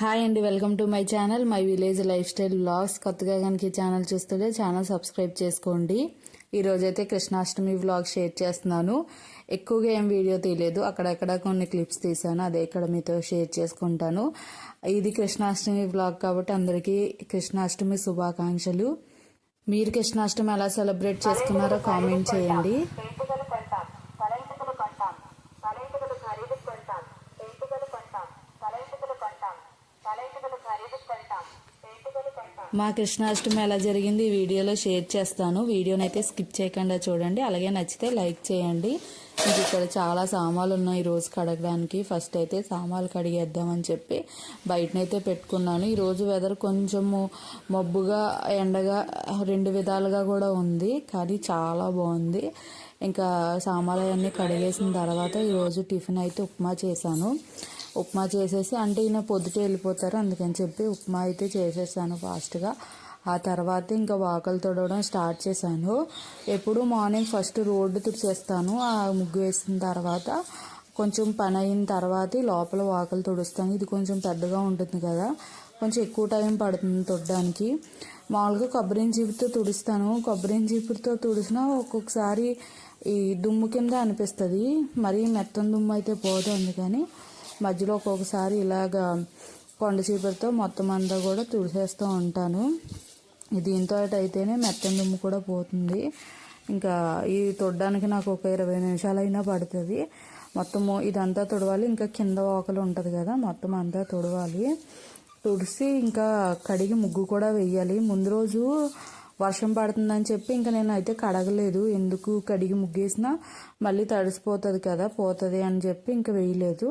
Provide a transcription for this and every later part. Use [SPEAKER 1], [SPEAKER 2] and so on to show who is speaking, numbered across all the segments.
[SPEAKER 1] Hi అండి welcome to my channel my village lifestyle vlogs. కొత్తగా కనుక ఛానల్ చూస్తుంటే ఛానల్ సబ్స్క్రైబ్ చేసుకోండి. ఈరోజైతే కృష్ణాష్టమి వ్లాగ్ షేర్ చేస్తున్నాను. ఎక్కువగా ఏం వీడియో తీయలేదు. అక్కడక్కడ కొన్ని క్లిప్స్ తీసాను అదే ఇక్కడ మీతో షేర్ చేసుకుంటాను. ఇది కృష్ణాష్టమి వ్లాగ్ కాబట్టి అందరికీ కృష్ణాష్టమి శుభాకాంక్షలు. మీరు కృష్ణాష్టమి ఎలా సెలబ్రేట్ చేసుకున్నారో కామెంట్ చేయండి
[SPEAKER 2] పెంపుదలు కొంటాం తలెంటుకలు కొంటాం తలెంటుకలు ఖరీదు కొంటాం పెంపుదలు కొంటాం తలెంటుకలు కొంటాం తలెంటుకలు ఖరీదు కొంటాం పెంపుదలు కొంటాం
[SPEAKER 1] మా కృష్ణాష్టమి ఎలా జరిగింది ఈ వీడియోలో షేర్ చేస్తాను. వీడియోని అయితే స్కిప్ చేయకుండా చూడండి. అలాగే నచ్చితే లైక్ చేయండి. ఇంక ఇక్కడ చాలా సామాన్లు ఉన్నాయి. ఈరోజు రోజు కడగడానికి ఫస్ట్ అయితే సామాన్లు కడిగేద్దామని చెప్పి బయటనైతే పెట్టుకున్నాను. ఈరోజు వెదర్ కొంచెము మబ్బుగా ఎండగా రెండు విధాలుగా కూడా ఉంది. కానీ చాలా బాగుంది. ఇంకా సామాన్లు అవన్నీ కడిగేసిన తర్వాత ఈరోజు టిఫిన్ అయితే ఉప్మా చేశాను. ఉప్మా చేసేసి అంటే ఈయన పొద్దుటే వెళ్ళిపోతారు అందుకని చెప్పి ఉప్మా అయితే చేసేసాను ఫాస్ట్గా ఆ తర్వాత ఇంకా వాకలు తుడవడం స్టార్ట్ చేశాను. ఎప్పుడు మార్నింగ్ ఫస్ట్ రోడ్డు తుడిచేస్తాను. ఆ ముగ్గు వేసిన తర్వాత కొంచెం పని అయిన తర్వాత లోపల వాకలు తుడుస్తాను. ఇది కొంచెం పెద్దగా ఉంటుంది కదా కొంచెం ఎక్కువ టైం పడుతుంది తుడడానికి. మామూలుగా కొబ్బరి చీపుతో తుడుస్తాను. కొబ్బరి చీపుతో తుడిసినా ఒక్కొక్కసారి ఈ దుమ్ము కింద అనిపిస్తుంది. మరీ మెత్తని దుమ్ము అయితే పోదు అందుకని మధ్యలో ఒక్కొక్కసారి ఇలాగా కొండ చీపురుతో మొత్తం అంతా కూడా తుడిసేస్తూ ఉంటాను. దీంతో అయితేనే మెత్తని దుమ్ము కూడా పోతుంది. ఇంకా ఈ తొడడానికి నాకు ఒక ఇరవై నిమిషాలు అయినా పడుతుంది మొత్తము ఇదంతా తుడవాలి. ఇంకా కింద వాకలు ఉంటుంది కదా మొత్తం అంతా తుడవాలి. తుడిసి ఇంకా కడిగి ముగ్గు కూడా వెయ్యాలి. ముందు రోజు వర్షం పడుతుందని చెప్పి ఇంకా నేను అయితే కడగలేదు. ఎందుకు కడిగి ముగ్గేసినా మళ్ళీ తడిసిపోతుంది కదా పోతుంది అని చెప్పి ఇంకా వేయలేదు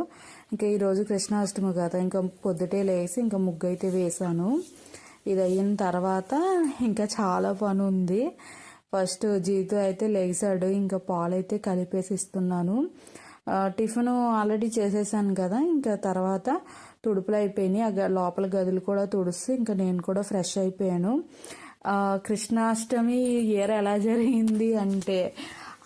[SPEAKER 1] ఇంకా ఈరోజు కృష్ణాష్టమి కదా ఇంకా పొద్దుటే లేసి ఇంకా ముగ్గు అయితే వేసాను ఇది అయిన తర్వాత ఇంకా చాలా పని ఉంది ఫస్ట్ జీతు అయితే లేచాడు ఇంకా పాలు అయితే కలిపేసి ఇస్తున్నాను. టిఫిన్ ఆల్రెడీ చేసేసాను కదా ఇంకా తర్వాత తుడుపులు అయిపోయినాయి. ఆ గ- లోపల గదులు కూడా తుడిసి ఇంకా నేను కూడా ఫ్రెష్ అయిపోయాను. కృష్ణాష్టమి ఇయర్ ఎలా జరిగింది అంటే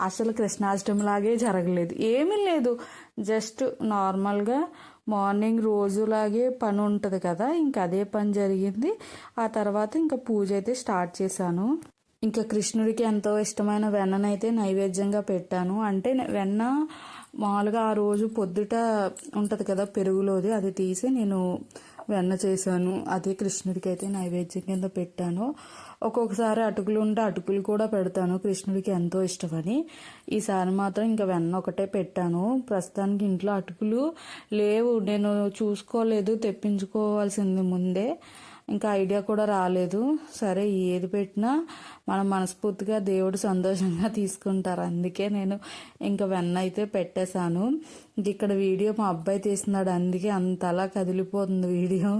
[SPEAKER 1] అసలు కృష్ణాష్టమి లాగే జరగలేదు. ఏమీ లేదు. జస్ట్ నార్మల్గా మార్నింగ్ రోజులాగే పని ఉంటుంది కదా ఇంకా అదే పని జరిగింది. ఆ తర్వాత ఇంకా పూజ అయితే స్టార్ట్ చేశాను. ఇంకా కృష్ణుడికి ఎంతో ఇష్టమైన వెన్ననైతే నైవేద్యంగా పెట్టాను. అంటే వెన్న మామూలుగా ఆ రోజు పొద్దుట ఉంటుంది కదా పెరుగులోది అది తీసి నేను వెన్న చేశాను. అదే కృష్ణుడికి అయితే నైవేద్యం కింద పెట్టాను. ఒక్కొక్కసారి అటుకులు ఉంటే అటుకులు కూడా పెడతాను. కృష్ణుడికి ఎంతో ఇష్టమని. ఈసారి మాత్రం ఇంకా వెన్న ఒకటే పెట్టాను. ప్రస్తుతానికి ఇంట్లో అటుకులు లేవు. నేను చూసుకోలేదు. తెప్పించుకోవాల్సింది ముందే. ఇంకా ఐడియా కూడా రాలేదు. సరే ఏది పెట్టినా మనం మనస్ఫూర్తిగా దేవుడు సంతోషంగా తీసుకుంటారు. అందుకే నేను ఇంకా వెన్న అయితే పెట్టేశాను. ఇంక ఇక్కడ వీడియో మా అబ్బాయి తీస్తున్నాడు. అందుకే అంతలా కదిలిపోతుంది వీడియో.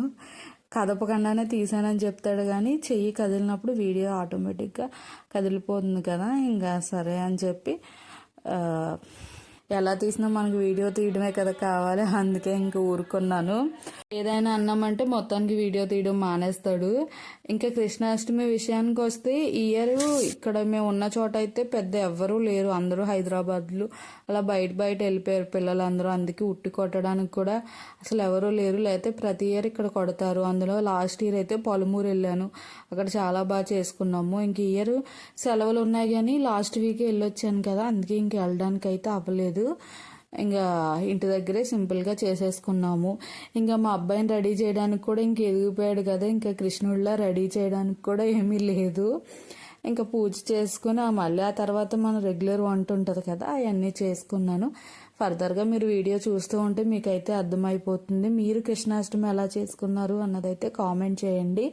[SPEAKER 1] కదపకుండానే తీసానని చెప్తాడు కానీ చెయ్యి కదిలినప్పుడు వీడియో ఆటోమేటిక్గా కదిలిపోతుంది కదా. ఇంకా సరే అని చెప్పి ఎలా తీసినా మనకు వీడియో తీయడమే కదా కావాలి. అందుకే ఇంక ఊరుకున్నాను. ఏదైనా అన్నామంటే మొత్తానికి వీడియో తీయడం మానేస్తాడు. ఇంకా కృష్ణాష్టమి విషయానికి వస్తే ఇయర్ ఇక్కడ మేము ఉన్న చోట అయితే పెద్ద ఎవ్వరూ లేరు. అందరూ హైదరాబాద్లో అలా బయట బయట వెళ్ళిపోయారు పిల్లలందరూ. అందుకే ఉట్టి కొట్టడానికి కూడా అసలు ఎవరూ లేరు. లేకపోతే ప్రతి ఇయర్ ఇక్కడ కొడతారు. అందులో లాస్ట్ ఇయర్ అయితే పొలమూరు వెళ్ళాను. అక్కడ చాలా బాగా చేసుకున్నాము. ఇంక ఇయర్ సెలవులు ఉన్నాయి కానీ లాస్ట్ వీక్ వెళ్ళొచ్చాను కదా. అందుకే ఇంక వెళ్ళడానికి అయితే అవ్వలేదు. ఇంకా ఇంటి దగ్గరే సింపుల్గా చేసేసుకున్నాము. ఇంకా మా అబ్బాయిని రెడీ చేయడానికి కూడా ఇంక ఎదిగిపోయాడు కదా. ఇంకా కృష్ణుడిలా రెడీ చేయడానికి కూడా ఏమీ లేదు. ఇంకా పూజ చేసుకుని ఆ మళ్ళీ ఆ తర్వాత మన రెగ్యులర్ వంట ఉంటుంది కదా అవన్నీ చేసుకున్నాను. ఫర్దర్గా మీరు వీడియో చూస్తూ ఉంటే మీకైతే అర్థమైపోతుంది. మీరు కృష్ణాష్టమి ఎలా చేసుకున్నారు అన్నదైతే కామెంట్ చేయండి.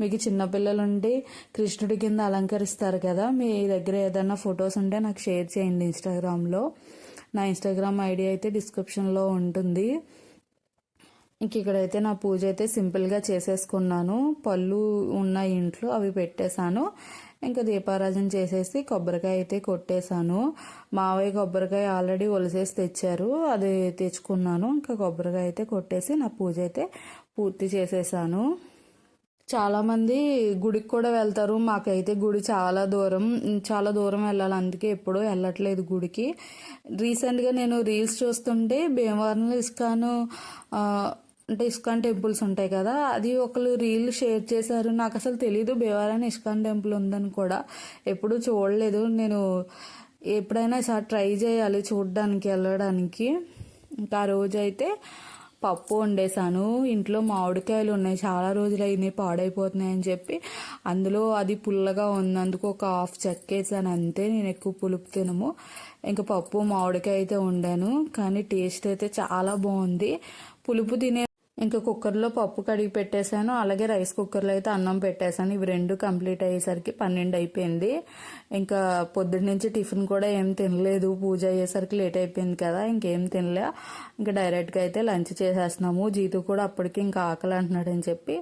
[SPEAKER 1] మీకు చిన్నపిల్లలు ఉండి కృష్ణుడి కింద అలంకరిస్తారు కదా. మీ దగ్గర ఏదైనా ఫొటోస్ ఉంటే నాకు షేర్ చేయండి ఇన్స్టాగ్రామ్లో. నా ఇన్స్టాగ్రామ్ ఐడి అయితే డిస్క్రిప్షన్లో ఉంటుంది. ఇంక ఇక్కడైతే నా పూజ అయితే సింపుల్గా చేసేసుకున్నాను. పళ్ళు ఉన్న ఇంట్లో అవి పెట్టేశాను. ఇంకా దీపారాజన చేసేసి కొబ్బరికాయ అయితే కొట్టేశాను. మావయ్య కొబ్బరికాయ ఆల్రెడీ ఒలిసేసి తెచ్చారు. అది తెచ్చుకున్నాను. ఇంకా కొబ్బరికాయ అయితే కొట్టేసి నా పూజ అయితే పూర్తి చేసేసాను చాలా మంది గుడికి కూడా వెళ్తారు. మాకైతే గుడి చాలా దూరం చాలా దూరం వెళ్ళాలి. అందుకే ఎప్పుడూ వెళ్ళట్లేదు గుడికి. రీసెంట్గా నేను రీల్స్ చూస్తుంటే భీమవరంలో ఇస్కాను అంటే ఇస్కాన్ టెంపుల్స్ ఉంటాయి కదా అది ఒకరు రీల్ షేర్ చేశారు. నాకు అసలు తెలీదు భీమవరం ఇస్కాన్ టెంపుల్ ఉందని కూడా. ఎప్పుడూ చూడలేదు. నేను ఎప్పుడైనా ఈసారి ట్రై చేయాలి చూడడానికి వెళ్ళడానికి. ఇంకా ఆ రోజు అయితే పప్పు వండేసాను ఇంట్లో మామిడికాయలు ఉన్నాయి. చాలా రోజులు అయినాయి పాడైపోతున్నాయి అని చెప్పి. అందులో అది పుల్లగా ఉన్నందుకు ఒక హాఫ్ చెక్కేసాను అంతే నేను ఎక్కువ పులుపు తినము. ఇంకా పప్పు మామిడికాయ అయితే వండాను. కానీ టేస్ట్ అయితే చాలా బాగుంది. పులుపు తినే ఇంకా కుక్కర్లో పప్పు కడిగి పెట్టేశాను అలాగే రైస్ కుక్కర్లో అయితే అన్నం పెట్టేశాను. ఇవి రెండు కంప్లీట్ అయ్యేసరికి పన్నెండు అయిపోయింది. ఇంకా పొద్దున్న నుంచి టిఫిన్ కూడా ఏం తినలేదు. పూజ అయ్యేసరికి లేట్ అయిపోయింది కదా ఇంకేం తినలే. ఇంకా డైరెక్ట్గా అయితే లంచ్ చేసేస్తున్నాము. జీతు కూడా అప్పటికి ఇంకా ఆకలి అంటున్నాడని చెప్పి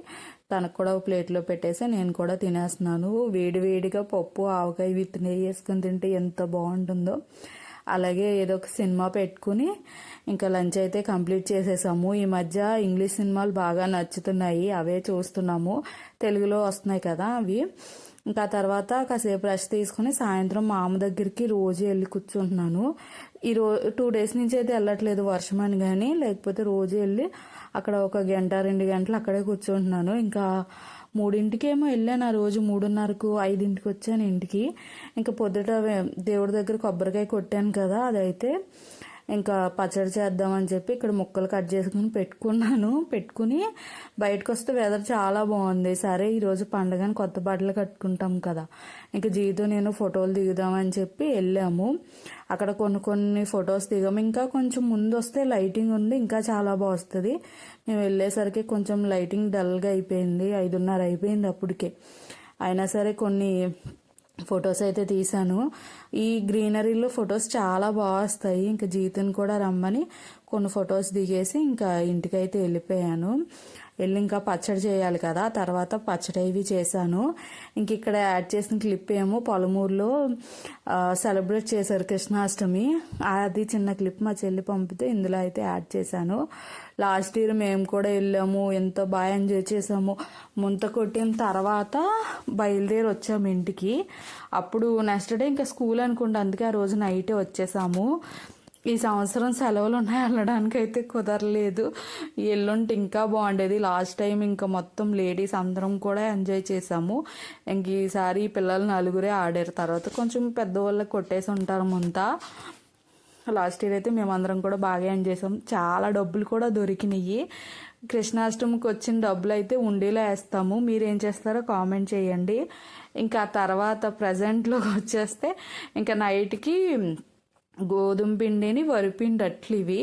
[SPEAKER 1] తనకు కూడా ఒక ప్లేట్లో పెట్టేసి నేను కూడా తినేస్తున్నాను. వేడి వేడిగా పప్పు ఆవకాయ విత్తనే వేసుకుని వేసుకొని తింటే ఎంత బాగుంటుందో. అలాగే ఏదో ఒక సినిమా పెట్టుకుని ఇంకా లంచ్ అయితే కంప్లీట్ చేసేసాము. ఈ మధ్య ఇంగ్లీష్ సినిమాలు బాగా నచ్చుతున్నాయి. అవే చూస్తున్నాము. తెలుగులో వస్తున్నాయి కదా అవి. ఇంకా తర్వాత కాసేపు రెస్ట్ తీసుకుని సాయంత్రం మా అమ్మ దగ్గరికి రోజు వెళ్ళి కూర్చుంటున్నాను. ఈ రో టూ డేస్ నుంచి అయితే వెళ్ళట్లేదు వర్షం అని కానీ లేకపోతే రోజు వెళ్ళి అక్కడ ఒక గంట రెండు గంటలు అక్కడే కూర్చుంటున్నాను. ఇంకా మూడింటికేమో వెళ్ళాను ఆ రోజు మూడున్నరకు ఐదింటికి వచ్చాను ఇంటికి. ఇంకా పొద్దుట దేవుడి దగ్గర కొబ్బరికాయ కొట్టాను కదా అదైతే ఇంకా పచ్చడి చేద్దామని చెప్పి ఇక్కడ ముక్కలు కట్ చేసుకుని పెట్టుకున్నాను. పెట్టుకుని బయటకు వస్తే వెదర్ చాలా బాగుంది. సరే ఈరోజు పండగని కొత్త బట్టలు కట్టుకుంటాం కదా. ఇంకా జీతో నేను ఫోటోలు దిగుదామని చెప్పి వెళ్ళాము. అక్కడ కొన్ని కొన్ని ఫొటోస్ దిగాము ఇంకా కొంచెం ముందు వస్తే లైటింగ్ ఉంది. ఇంకా చాలా బాగా వస్తుంది. మేము వెళ్ళేసరికి కొంచెం లైటింగ్ డల్గా అయిపోయింది. ఐదున్నర అయిపోయింది అప్పటికే. అయినా సరే కొన్ని ఫొటోస్ అయితే తీశాను. ఈ గ్రీనరీలో ఫొటోస్ చాలా బాగా వస్తాయి. ఇంకా జీతుని కూడా రమ్మని కొన్ని ఫొటోస్ దిగేసి ఇంకా ఇంటికైతే వెళ్ళిపోయాను. వెళ్ళి ఇంకా పచ్చడి చేయాలి కదా తర్వాత పచ్చడి ఇవి చేశాను. ఇంక ఇక్కడ యాడ్ చేసిన క్లిప్ ఏమో పొలమూరులో సెలబ్రేట్ చేశారు కృష్ణాష్టమి. అది చిన్న క్లిప్ మా చెల్లి పంపితే ఇందులో అయితే యాడ్ చేశాను. లాస్ట్ ఇయర్ మేము కూడా వెళ్ళాము ఎంతో బాగా ఎంజాయ్ చేసాము ముంత కొట్టిన తర్వాత బయలుదేరి వచ్చాము ఇంటికి. అప్పుడు నెక్స్ట్ డే ఇంకా స్కూల్ అనుకుంటే అందుకే ఆ రోజు నైటే వచ్చేసాము. ఈ సంవత్సరం సెలవులు ఉన్నాయి వెళ్ళడానికి అయితే కుదరలేదు. ఎల్లుంటే ఇంకా బాగుండేది. లాస్ట్ టైం ఇంకా మొత్తం లేడీస్ అందరం కూడా ఎంజాయ్ చేసాము ఇంక ఈసారి పిల్లలు నలుగురే ఆడారు. తర్వాత కొంచెం పెద్దవాళ్ళకి కొట్టేసి ఉంటారు ముంతా. లాస్ట్ ఇయర్ అయితే మేమందరం కూడా బాగా ఎంజాయ్ చేసాం. చాలా డబ్బులు కూడా దొరికినాయి. కృష్ణాష్టమికి వచ్చిన డబ్బులు అయితే ఉండేలా వేస్తాము. మీరు ఏం చేస్తారో కామెంట్ చేయండి. ఇంకా తర్వాత ప్రజెంట్లోకి వచ్చేస్తే ఇంకా నైట్కి గోధుమ పిండిని వరిపిండి అట్లు ఇవి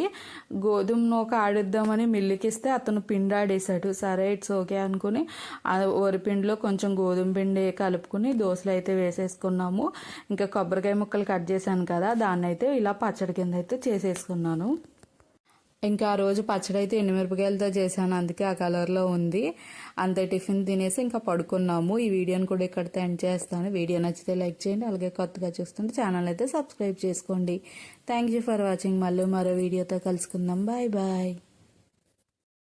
[SPEAKER 1] గోధుమ నూక ఆడిద్దామని మిల్లికిస్తే అతను పిండి ఆడేశాడు సరే ఇట్స్ ఓకే అనుకుని ఆ వరిపిండిలో కొంచెం గోధుమ పిండి కలుపుకుని దోశలు అయితే వేసేసుకున్నాము. ఇంకా కొబ్బరికాయ ముక్కలు కట్ చేశాను కదా దాన్ని అయితే ఇలా పచ్చడి కింద అయితే చేసేసుకున్నాను. ఇంకా ఆ రోజు పచ్చడి అయితే ఎండుమిరపకాయలతో చేశాను. అందుకే ఆ కలర్లో ఉంది. అంతే టిఫిన్ తినేసి ఇంకా పడుకున్నాము. ఈ వీడియోని కూడా ఇక్కడితో ఎండ్ చేస్తాను. వీడియో నచ్చితే లైక్ చేయండి అలాగే కొత్తగా చూస్తుంటే ఛానల్ అయితే సబ్స్క్రైబ్ చేసుకోండి. థ్యాంక్ యూ ఫర్ వాచింగ్ మళ్ళీ మరో వీడియోతో కలుసుకుందాం. Bye bye